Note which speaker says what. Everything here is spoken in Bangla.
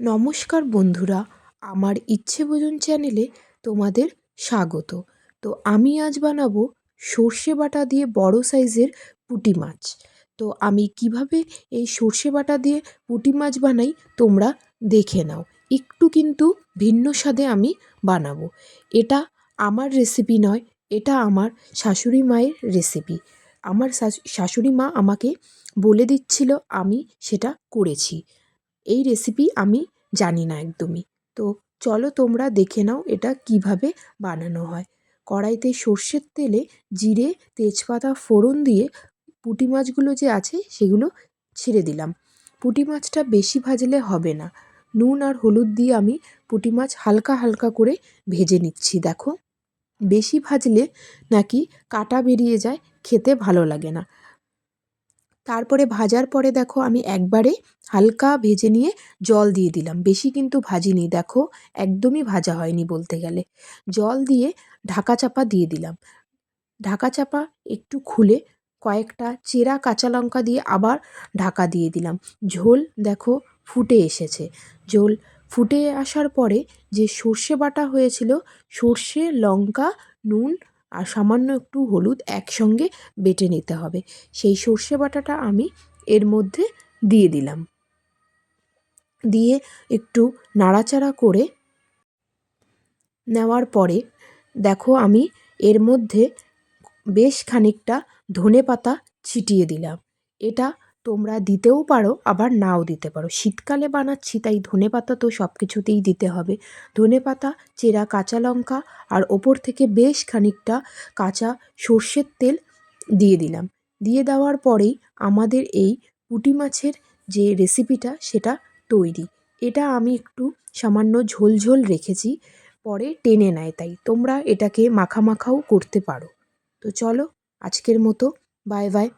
Speaker 1: নমস্কার বন্ধুরা, আমার ইচ্ছে ভোজন চ্যানেলে তোমাদের স্বাগত। তো আমি আজ বানাবো সর্ষে বাটা দিয়ে বড় সাইজের পুঁটি মাছ। তো আমি কীভাবে এই সর্ষে বাটা দিয়ে পুঁটি মাছ বানাই তোমরা দেখে নাও। একটু কিন্তু ভিন্ন স্বাদে আমি বানাবো। এটা আমার রেসিপি নয়, এটা আমার শাশুড়ি মায়ের রেসিপি আমার শাশুড়ি মা আমাকে বলে দিচ্ছিল, আমি সেটা করেছি। এই রেসিপি আমি জানি না একদমই। তো চলো তোমরা দেখে নাও এটা কীভাবে বানানো হয়। কড়াইতে সর্ষের তেলে জিরে, তেজপাতা, ফোড়ন দিয়ে পুঁটি মাছগুলো যে আছে সেগুলো ছেড়ে দিলাম। পুঁটি মাছটা বেশি ভাজলে হবে না। নুন আর হলুদ দিয়ে আমি পুঁটি মাছ হালকা হালকা করে ভেজে নিচ্ছি, দেখো। বেশি ভাজলে নাকি কাটা বেরিয়ে যায়, খেতে ভালো লাগে না। তারপরে ভাজার পরে দেখো আমি একবারে হালকা ভেজে নিয়ে জল দিয়ে দিলাম। বেশি কিন্তু ভাজিনি দেখো একদমই ভাজা হয়নি বলতে গেলে। জল দিয়ে ঢাকা চাপা দিয়ে দিলাম। ঢাকা চাপা একটু খুলে কয়েকটা চেরা কাঁচা লঙ্কা দিয়ে আবার ঢাকা দিয়ে দিলাম। ঝোল দেখো ফুটে এসেছে। ঝোল ফুটে আসার পরে যে সর্ষে বাটা হয়েছিল, সর্ষে, লঙ্কা, নুন আর সামান্য একটু হলুদ একসঙ্গে বেটে নিতে হবে। সেই সর্ষে বাটাটা আমি এর মধ্যে দিয়ে দিলাম। দিয়ে একটু নাড়াচাড়া করে নেওয়ার পরে দেখো আমি এর মধ্যে বেশ খানিকটা ধনে পাতা ছিটিয়ে দিলাম। এটা তোমরা দিতেও পারো, আবার নাও দিতে পারো। শীতকালে বানাচ্ছি, তাই ধনে পাতা তো সব কিছুতেই দিতে হবে। ধনে পাতা, চেরা কাঁচা লঙ্কা, আর ওপর থেকে বেশ খানিকটা কাঁচা সর্ষের তেল দিয়ে দিলাম। দিয়ে দেওয়ার পরেই আমাদের এই পুঁটি মাছের যে রেসিপিটা, সেটা তৈরি। এটা আমি একটু সামান্য ঝোল ঝোল রেখেছি, পরে টেনে নেয় তাই। তোমরা এটাকে মাখা মাখাও করতে পারো। তো চলো, আজকের মতো, বাই বাই।